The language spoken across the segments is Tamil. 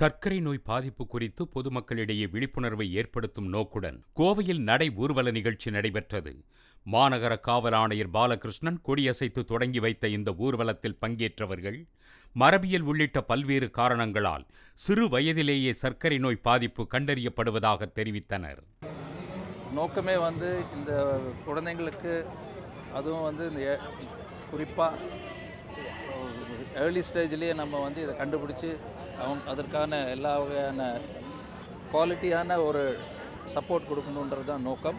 சர்க்கரை நோய் பாதிப்பு குறித்து பொதுமக்களிடையே விழிப்புணர்வை ஏற்படுத்தும் நோக்குடன் கோவையில் நடை ஊர்வல நிகழ்ச்சி நடைபெற்றது. மாநகர காவல் ஆணையர் பாலகிருஷ்ணன் கொடியசைத்து தொடங்கி வைத்த இந்த ஊர்வலத்தில் பங்கேற்றவர்கள் மரபியல் உள்ளிட்ட பல்வேறு காரணங்களால் சிறு வயதிலேயே சர்க்கரை நோய் பாதிப்பு கண்டறியப்படுவதாக தெரிவித்தனர். நோக்கமே வந்து இந்த குழந்தைங்களுக்கு அதுவும் வந்து இந்த குறிப்பாக ஏர்லி ஸ்டேஜ்லேயே நம்ம வந்து இதை கண்டுபிடிச்சி அவங்க அதற்கான எல்லா வகையான குவாலிட்டியான ஒரு சப்போர்ட் கொடுக்கணுன்றது தான் நோக்கம்.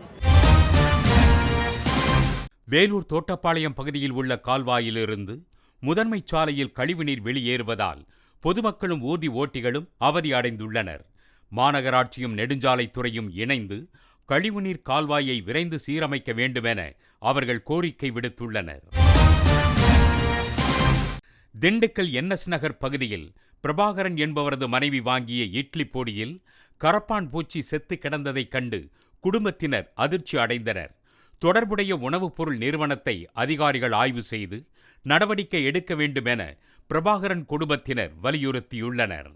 வேலூர் தோட்டப்பாளையம் பகுதியில் உள்ள கால்வாயிலிருந்து முதன்மை சாலையில் கழிவுநீர் வெளியேறுவதால் பொதுமக்களும் ஊர்தி ஓட்டிகளும் அவதி அடைந்துள்ளனர். மாநகராட்சியும் நெடுஞ்சாலைத்துறையும் இணைந்து கழிவுநீர் கால்வாயை விரைந்து சீரமைக்க வேண்டுமென அவர்கள் கோரிக்கை விடுத்துள்ளனர். திண்டுக்கல் என்எஸ் நகர் பகுதியில் பிரபாகரன் என்பவரது மனைவி வாங்கிய இட்லி பொடியில் கரப்பான் பூச்சி செத்து கிடந்ததைக் கண்டு குடும்பத்தினர் அதிர்ச்சி அடைந்தனர். தொடர்புடைய உணவுப் பொருள் நிறுவனத்தை அதிகாரிகள் ஆய்வு செய்து நடவடிக்கை எடுக்க வேண்டும் என பிரபாகரன் குடும்பத்தினர் வலியுறுத்தியுள்ளனர்.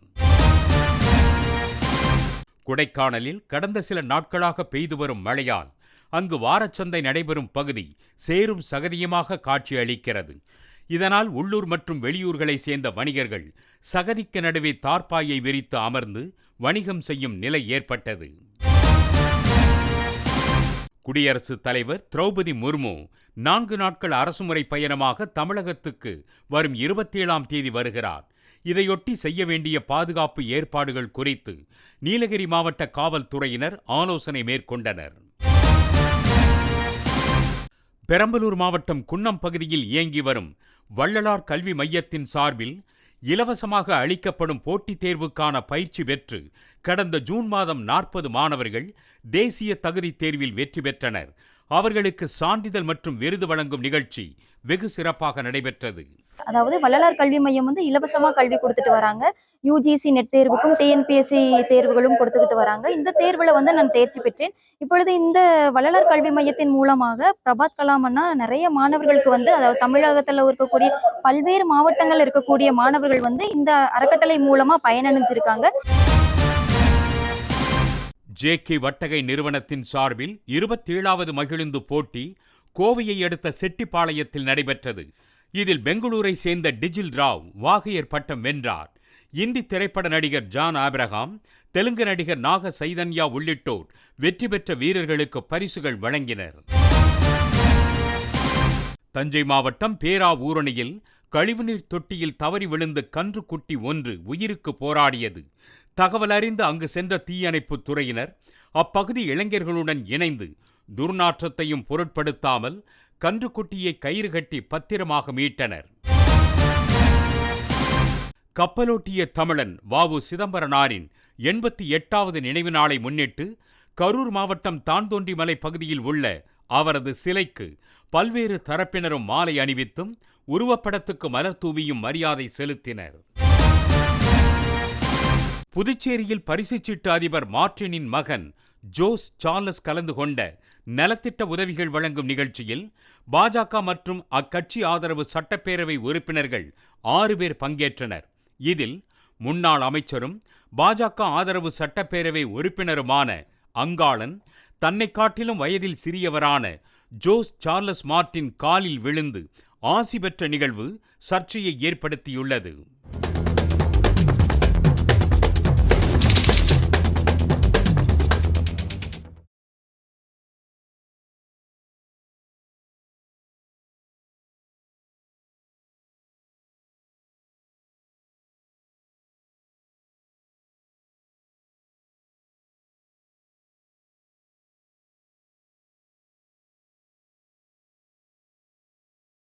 கொடைக்கானலில் கடந்த சில நாட்களாக பெய்து வரும் மழையால் அங்கு வாரச்சந்தை நடைபெறும் பகுதி சேரும் சகதியுமாக காட்சியளிக்கிறது. இதனால் உள்ளூர் மற்றும் வெளியூர்களை சேர்ந்த வணிகர்கள் சகதிக்கு நடுவே தார்ப்பாயை விரித்து அமர்ந்து வணிகம் செய்யும் நிலை ஏற்பட்டது. குடியரசுத் தலைவர் திரௌபதி முர்மு நான்கு நாட்கள் அரசுமுறை பயணமாக தமிழகத்துக்கு வரும் இருபத்தி ஏழாம் தேதி வருகிறார். இதையொட்டி செய்ய வேண்டிய பாதுகாப்பு ஏற்பாடுகள் குறித்து நீலகிரி மாவட்ட காவல்துறையினர் ஆலோசனை மேற்கொண்டனர். பெரம்பலூர் மாவட்டம் குன்னம் பகுதியில் இயங்கி வரும் வள்ளலார் கல்வி மையத்தின் சார்பில் இலவசமாக அளிக்கப்படும் போட்டித் தேர்வுக்கான பயிற்சி பெற்று கடந்த ஜூன் மாதம் நாற்பது மாணவர்கள் தேசிய தகுதி தேர்வில் வெற்றி பெற்றனர். அவர்களுக்கு சான்றிதழ் மற்றும் விருது வழங்கும் நிகழ்ச்சி வெகு சிறப்பாக நடைபெற்றது. அதாவது வள்ளலார் கல்வி மையம் வந்து இலவசமாக கல்வி கொடுத்துட்டு வராங்க. யூஜிசி நெட் தேர்வுக்கும் டிஎன்பிஎஸ்சி தேர்வுகளும் கொடுத்துக்கிட்டு வராங்க. இந்த தேர்வில் வந்து நான் தேர்ச்சி பெற்றேன். இப்பொழுது இந்த வள்ளலார் கல்வி மையத்தின் மூலமாக பிரபாத் கலாம் அண்ணா நிறைய மாணவர்களுக்கு வந்து அதாவது தமிழகத்தில் இருக்கக்கூடிய பல்வேறு மாவட்டங்கள் இருக்கக்கூடிய மாணவர்கள் வந்து இந்த அறக்கட்டளை மூலமாக பயனடைஞ்சிருக்காங்க. ஜே கே வட்டகை நிறுவனத்தின் சார்பில் இருபத்தேழாவது மகிழுந்து போட்டி கோவையை அடுத்த செட்டிப்பாளையத்தில் நடைபெற்றது. இதில் பெங்களூரை சேர்ந்த டிஜில் ராவ் வாகையர் பட்டம் வென்றார். இந்தி திரைப்பட நடிகர் ஜான் ஆபிரகாம் தெலுங்கு நடிகர் நாக சைதன்யா உள்ளிட்டோர் வெற்றி பெற்ற வீரர்களுக்கு பரிசுகள் வழங்கினர். தஞ்சை மாவட்டம் பேரா ஊரணியில் கழிவுநீர் தொட்டியில் தவறி விழுந்து கன்று குட்டி ஒன்று உயிருக்கு போராடியது. தகவல் அறிந்து அங்கு சென்ற தீயணைப்பு துறையினர் அப்பகுதி இளைஞர்களுடன் இணைந்து துர்நாற்றத்தையும் பொருட்படுத்தாமல் கன்றுக்குட்டியை கயிறு கட்டி பத்திரமாக மீட்டனர். கப்பலோட்டிய தமிழன் வாவு சிதம்பரனாரின் எண்பத்தி எட்டாவது நினைவு நாளை முன்னிட்டு கரூர் மாவட்டம் தான்தோன்றிமலை பகுதியில் உள்ள அவரது சிலைக்கு பல்வேறு தரப்பினரும் மாலை அணிவித்தும் உருவப்படத்துக்கு மலர் தூவியும் மரியாதை செலுத்தினர். புதுச்சேரியில் பரிசுச்சீட்டு அதிபர் மார்டினின் மகன் ஜோஸ் சார்லஸ் கலந்து கொண்ட நலத்திட்ட உதவிகள் வழங்கும் நிகழ்ச்சியில் பாஜக மற்றும் அக்கட்சி ஆதரவு சட்டப்பேரவை உறுப்பினர்கள் ஆறு பேர் பங்கேற்றனர். இதில் முன்னாள் அமைச்சரும் பாஜக ஆதரவு சட்டப்பேரவை உறுப்பினருமான அங்காளன் தன்னை காட்டிலும் வயதில் சிறியவரான ஜோஸ் சார்லஸ் மார்டின் காலில் விழுந்து ஆசி பெற்ற நிகழ்வு சர்ச்சையை ஏற்படுத்தியுள்ளது.